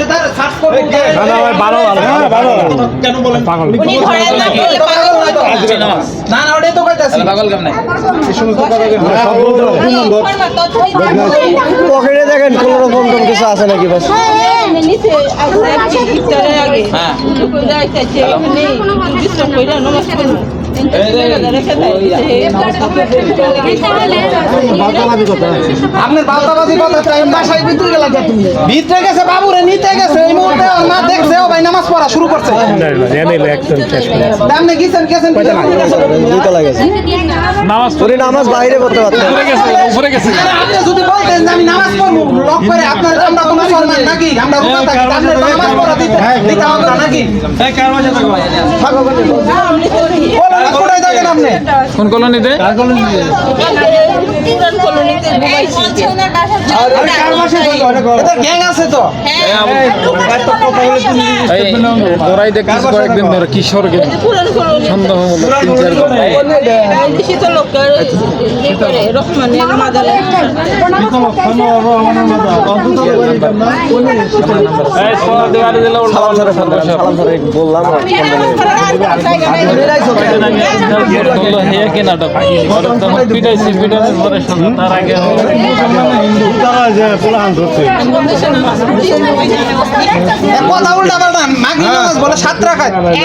তাহলে তার সার্চ করব না না ভাই ভালো ভালো হ্যাঁ ভালো কেন বলেন পাগল উনি ধরেন না বললে পাগল না না ওটাই তো কইতাছি পাগল কেমনে হ্যাঁ, সব বলতে হবে। উনি ফর্মা পকেটে দেখেন কোন রকম কোন কিছু আছে নাকি বাস নিচে আগে হ্যাঁ। এখানে কইরা রেখে আপনার বালতাবাজি কথা টাইম বাসায় ভিতরে গেলা তুমি। ভিতরে গেছে বাবুরে নিতে গেছে এই মুহূর্তে মা দেখছে ও ভাই নামাজ পড়া শুরু করছে। না না না করে আপনি গেছেন গেছেন নামাজ উনি নামাজ বাইরে করতে পারতেন উপরে গেছে উপরে গেছে। আপনি যদি বলতেন আমি নামাজ পড়ব লক করে আপনার আমরা তো মুসলমান নাকি? আমরা রোজা থাকি আপনি নামাজ পড়া দিতে দিতে হবে না নাকি? বলেন না, কোথায় থাকেন আপনি কোন কলোনিতে এটা গ্যাং কিশোর তো সন্দেহমূলক তিন চার বললাম আর ফোন দিলেন। বলল হে কি নাটক পরে তখন পিটাইছি পিটানোর পরে তার আগে এ নামাজ বলে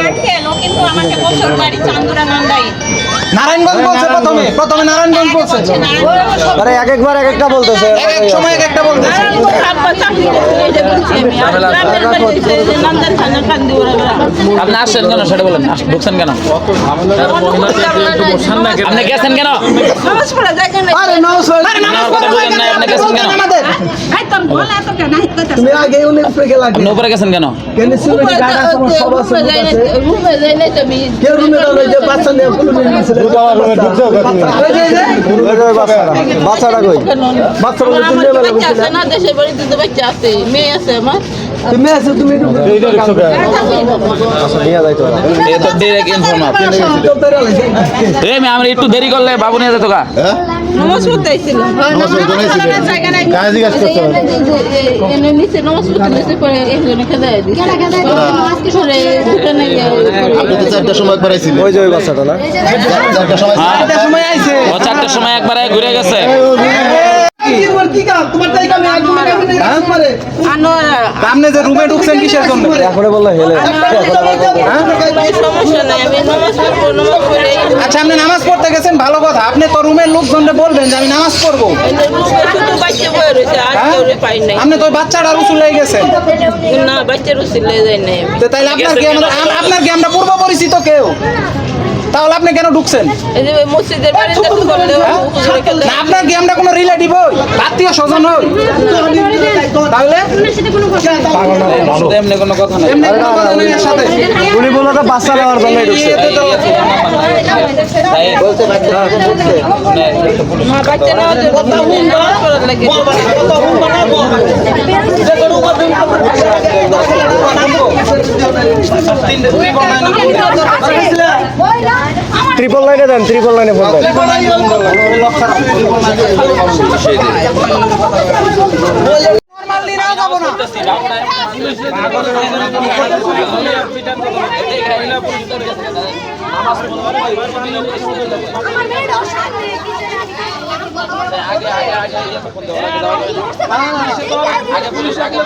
কিন্তু আমাকে বছর বাড়ি চান্দুরা নন্দাই নারায়ণগঞ্জ বলছে প্রথমে প্রথমে নারায়ণগঞ্জ বলছে। আরে এক একবার এক একটা বলতেছে। এক এক সময় এক একটা বলতেছে। আপনি আসছেন কেন? সেটা বলেন। ঢুকছেন কেন? আপনি গেছেন কেন? আরে নামাজ আরে নামাজ কথা পড়া বলেন না, আপনি গেছেন কেন? তুমি আগে উপরে গেছেন কেন? কেন আছে আমার সব আছে। লোক আছে কেউ রুমে যে বাচ্চা নিয়ে রুমে নিয়েছিল ওই যে, এই যে, ওই যে বাচ্চাটা বাচ্চাটা কই? বাচ্চা বলে তুমি নিয়ে বেলা বুঝছিলে না? দেশের বাড়িতে তো বাচ্চা আছে। মেয়ে আছে আমার। তুমি আছো তুমি একটু আচ্ছা নিয়ে যাইতো এ তো আমি একটু দেরি করলে বাবু নিয়ে যেত কা নমাজ পড়তে আইছিল। কাজ জিজ্ঞাসা করতে হবে। এনে নিচে নমাজ পড়তে নিচে করে একজনে খেদা দিছে। পরে দোকানে গিয়ে আপনি তো চারটার সময় একবার আইছিলেন। ওই যে ওই বাচ্চাটা না? চারটার সময় হ্যাঁ সময় আইছে। ও চারটার সময় একবার ঘুরে গেছে। আপনি যে রুমে ঢুকছেন কিসের জন্য? এখনও বলল হেলে। পড়ে আচ্ছা আপনি নামাজ পড়তে গেছেন ভালো কথা। আপনি তো রুমের লোকজনকে বলবেন যে আমি নামাজ পড়ব। হ্যাঁ? কেউ আপনি তো ওই বাচ্চাটা রুসুল হয়ে গেছেন। না যায় তাইলে আপনার কি আপনার কি আমরা পূর্ব পরিচিত কেউ? তাহলে আপনি কেন ঢুকছেন? আপনার কি আমরা কোনো রিলেটিভ হই? আত্মীয় স্বজন হই তাহলে এমনি কোনো কথা নেই। এমনি কোনো কথা নেই সাথে উনি বলল তো বাচ্চা নেওয়ার জন্য ঢুকছে ট্রিপল লাইনে দেন ট্রিপল লাইনে ফোন দেন পুলিশ আগে